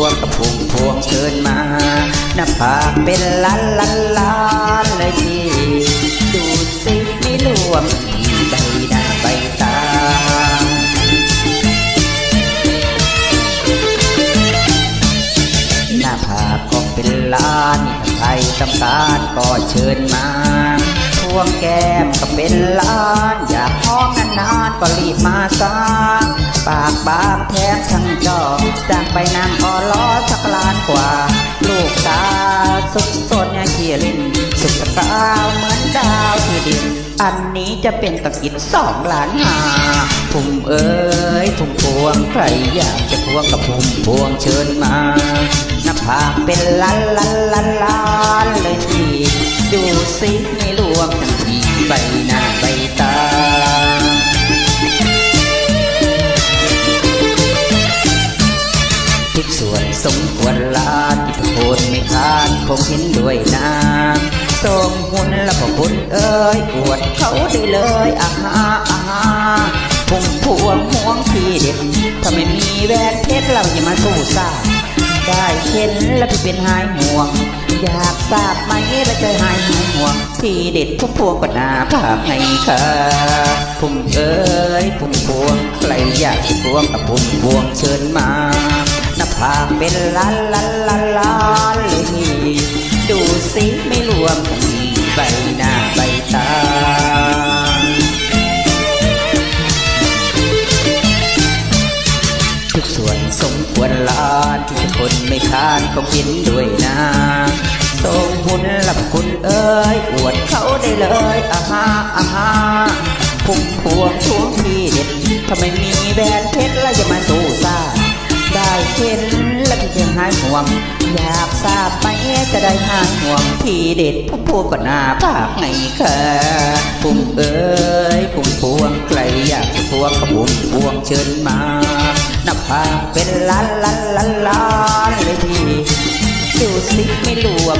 วงกับพุ่มพวงเชิญมาหน้าผากเป็นล้านล้านล้านเลยพี่ดูสิไม่รวมใบหน้าใบตาหน้าผากก็เป็นล้านถ้าใครต้องการก็เชิญมาพวงแก้มก็เป็นล้าน อยากหอมนานๆก็รีบมาสร้าง ปากบางแทบทั้งจอจากไปนางออล้อสักล้านกว่า ลูกตาสุดสดเนี่ยเขียลินสุดสาวเหมือนดาวที่ดิน อันนี้จะเป็นตะกิดสองล้านหาพุ่มเอ้ยพุ่มพวงใครอยากจะพวงกับพุ่มพวงเชิญมาหน้าผากเป็นล้านล้านล้านล้านเลยทีดูสิไม่รวมทั้งทีใบหน้าใบตา ทุกส่วนสมควรลาที่ทุกคนไม่คาดคงเห็นด้วยนะทรงหุ่นและพอคุณเอ้ยอวดเขาได้เลยอาฮาอาฮาพุงพวงห่วงที่เด็ดถ้าไม่มีแหวนเพชรเราอย่ามาสู้ซ่าได้เห็นแล้วพี่เป็นหายห่วง อยากทราบไหมแล้วจะหายหายห่วง ที่เด็ดพุ่มพวงก็นาภาพให้ค่ะพุ่มเอ้ยพุ่มพวงใครอยากพวงกับพุ่มพวงเชิญมา หน้าผากเป็นล้านล้านล้านล้านเลยดูสิไม่รวมที่ใบหน้าใบตาทุกส่วนสมควรลาที่คนไม่คาดก็กินด้วยนะทรงหุ่นลับคุณเอ้ยอวดเขาได้เลยอาฮาอาฮาพุ่มพวงช่วงที่เด็ดถ้าไมมีแหวนเพชรแล้วจะมาสู้ เห็นแล้วพี่จะหายห่วง อยากทราบไหมจะได้หายห่วงพี่เด็ดผู้พูดก็น่าภาคไงค่ะพุ่มเอ๋ยพุ่มพวงใครอยากพวงก็พุ่มพวงเชิญมานับภาเป็นล้านล้านล้านล้านเลยพี่ดูสิไม่รวม